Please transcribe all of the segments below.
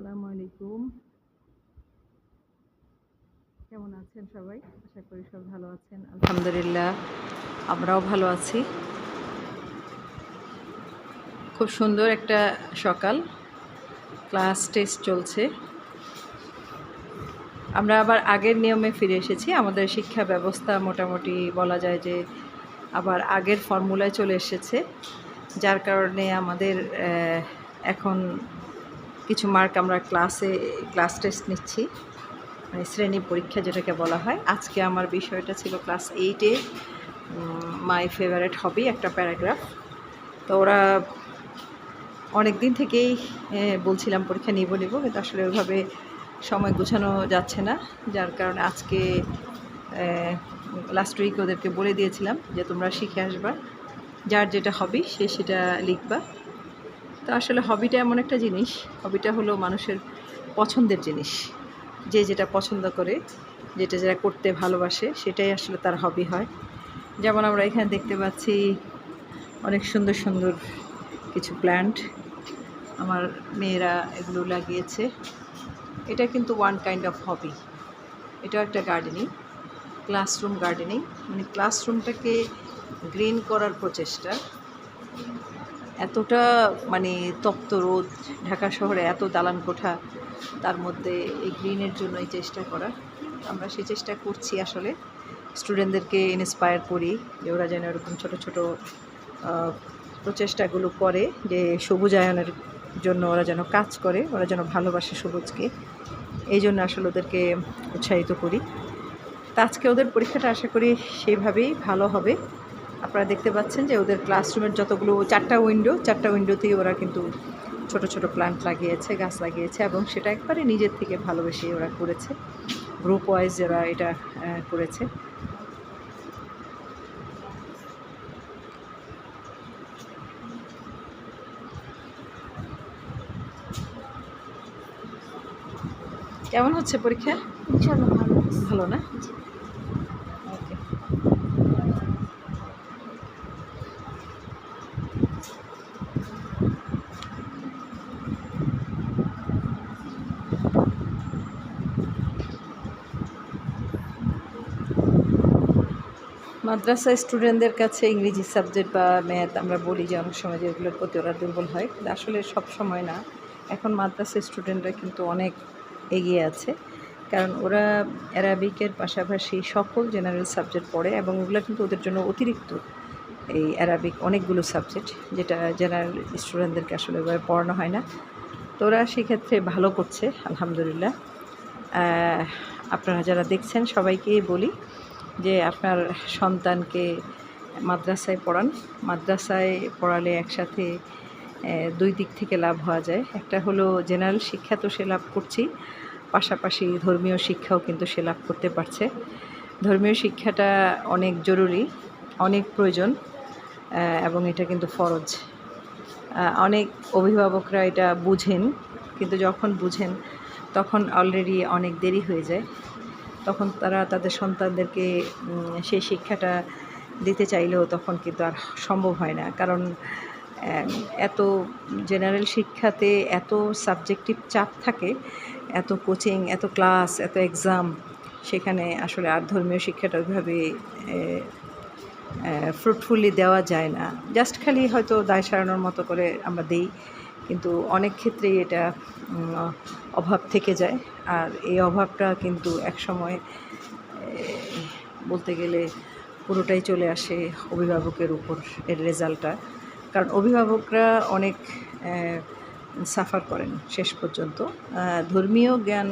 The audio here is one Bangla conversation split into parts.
আসসালামু আলাইকুম। কেমন আছেন সবাই? আশা করি সব ভালো আছেন। আলহামদুলিল্লাহ, আমরাও ভালো আছি। খুব সুন্দর একটা সকাল। ক্লাস টেস্ট চলছে। আমরা আবার আগের নিয়মে ফিরে এসেছি। আমাদের শিক্ষা ব্যবস্থা মোটামুটি বলা যায় যে আবার আগের ফর্মুলায় চলে এসেছে। যার কারণে আমাদের এখন কিছু মার্ক আমরা ক্লাসে ক্লাস টেস্ট নিচ্ছি। মানে শ্রেণি পরীক্ষা যেটাকে বলা হয়। আজকে আমার বিষয়টা ছিল ক্লাস এইটে মাই ফেভারেট হবি একটা প্যারাগ্রাফ তো ওরা অনেক দিন থেকেই বলছিলাম পরীক্ষা নিব নিব, কিন্তু আসলে ওইভাবে সময় গোছানো যাচ্ছে না। যার কারণে আজকে লাস্ট উইক ওদেরকে বলে দিয়েছিলাম যে তোমরা শিখে আসবা। যার যেটা হবি সে সেটা লিখবা। তো আসলে হবিটা এমন একটা জিনিস হবিটা হলো মানুষের পছন্দের জিনিস। যে যেটা পছন্দ করে, যেটা যেটা করতে ভালোবাসে, সেটাই আসলে তার হবি হয়। যেমন আমরা এখানে দেখতে পাচ্ছি, অনেক সুন্দর সুন্দর কিছু প্ল্যান্ট আমার মেয়েরা এগুলো লাগিয়েছে। এটা কিন্তু ওয়ান কাইন্ড অফ হবি এটাও একটা গার্ডেনিং ক্লাসরুম গার্ডেনিং মানে ক্লাসরুমটাকে গ্রিন করার প্রচেষ্টা। এতটা মানে তপ্ত রোদ ঢাকা শহরে, এত দালান কোঠা, তার মধ্যে এই গ্রিনের জন্য এই চেষ্টা করা। আমরা সেই চেষ্টা করছি আসলে। স্টুডেন্টদেরকে ইন্সপায়ার করি যে ওরা যেন এরকম ছোট ছোট প্রচেষ্টাগুলো করে যে সবুজায়নের জন্য ওরা যেন কাজ করে, ওরা যেন ভালোবাসে সবুজকে। এই জন্য আসলে ওদেরকে উৎসাহিত করি। তা আজকে ওদের পরীক্ষাটা আশা করি সেইভাবেই ভালো হবে। আপনারা দেখতে পাচ্ছেন যে ওদের ক্লাসরুমের যতগুলো চারটা উইন্ডো চারটা উইন্ডোতেই ওরা কিন্তু ছোট ছোট প্ল্যান্ট লাগিয়েছে গাছ লাগিয়েছে এবং সেটা একবারে নিজের থেকে ভালোবেসে ওরা করেছে। গ্রুপ ওয়াইজ ওরা এটা করেছে। কেমন হচ্ছে পরীক্ষা? ভালো। না? মাদ্রাসা স্টুডেন্টদের কাছে ইংরেজি সাবজেক্ট বা ম্যাথ আমরা বলি যে অনেক সময় যে এগুলোর প্রতি ওরা দুর্বল হয়। কিন্তু আসলে সব সময় না। এখন মাদ্রাসা স্টুডেন্টরা কিন্তু অনেক এগিয়ে আছে। কারণ ওরা অ্যারাবিকের পাশাপাশি সকল জেনারেল সাবজেক্ট পড়ে এবং ওগুলো কিন্তু ওদের জন্য অতিরিক্ত। এই অ্যারাবিক অনেকগুলো সাবজেক্ট যেটা জেনারেল স্টুডেন্টদেরকে আসলে ওইভাবে পড়ানো হয় না। তো ওরা সেক্ষেত্রে ভালো করছে, আলহামদুলিল্লাহ। আপনারা যারা দেখছেন সবাইকেই বলি যে আপনার সন্তানকে মাদ্রাসায় পড়ান। মাদ্রাসায় পড়ালে একসাথে দুই দিক থেকে লাভ হওয়া যায়। একটা হলো জেনারেল শিক্ষা তো সে লাভ করছি পাশাপাশি ধর্মীয় শিক্ষাও কিন্তু সে লাভ করতে পারছে। ধর্মীয় শিক্ষাটা অনেক জরুরি, অনেক প্রয়োজন এবং এটা কিন্তু ফরজ। অনেক অভিভাবকরা এটা বুঝেন, কিন্তু যখন বুঝেন, তখন অলরেডি অনেক দেরি হয়ে যায়। তখন তারা তাদের সন্তানদেরকে সেই শিক্ষাটা দিতে চাইলেও তখন কিন্তু আর সম্ভব হয় না। কারণ এত জেনারেল শিক্ষাতে এত সাবজেক্টিভ চাপ থাকে, এত কোচিং এত ক্লাস এত এক্সাম সেখানে আসলে আর ধর্মীয় শিক্ষাটা ওইভাবে ফ্রুটফুলি দেওয়া যায় না। জাস্ট খালি হয়তো দায় সারানোর মতো করে আমরা দেই। কিন্তু অনেক ক্ষেত্রেই এটা অভাব থেকে যায়। আর এই অভাবটা কিন্তু একসময় বলতে গেলে পুরোটাই চলে আসে অভিভাবকের উপর এর রেজাল্টটা কারণ অভিভাবকরা অনেক সাফার করেন শেষ পর্যন্ত। ধর্মীয় জ্ঞান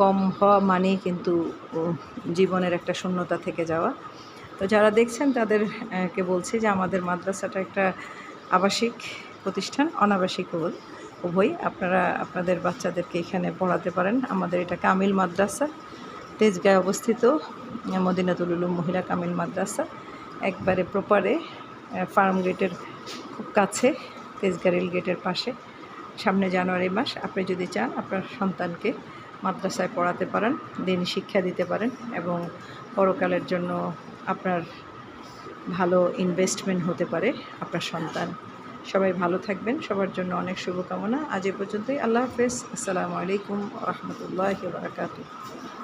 কম হওয়া মানেই কিন্তু জীবনের একটা শূন্যতা থেকে যাওয়া। তো যারা দেখছেন তাদেরকে বলছি যে আমাদের মাদ্রাসাটা একটা আবাসিক প্রতিষ্ঠান অনাবাসিক উভয়- আপনারা, আপনাদের বাচ্চাদেরকে এখানে পড়াতে পারেন। আমাদের এটা কামিল মাদ্রাসা। তেজগাঁয়ে অবস্থিত মদিনাতুল উলুম মহিলা কামিল মাদ্রাসা। একবারে প্রপারে ফার্ম গেটের খুব কাছে, তেজগাঁ রেল গেটের পাশে। সামনে জানুয়ারি মাস। আপনি যদি চান, আপনার সন্তানকে মাদ্রাসায় পড়াতে পারেন, দিন শিক্ষা দিতে পারেন এবং পরকালের জন্য আপনার ভালো ইনভেস্টমেন্ট হতে পারে আপনার সন্তান। সবাই ভালো থাকবেন, সবার জন্য অনেক শুভকামনা। আজ এ পর্যন্তই। আল্লাহ হাফেজ। আসসালামু আলাইকুম রহমতুল্লাহ বারকাতুহ।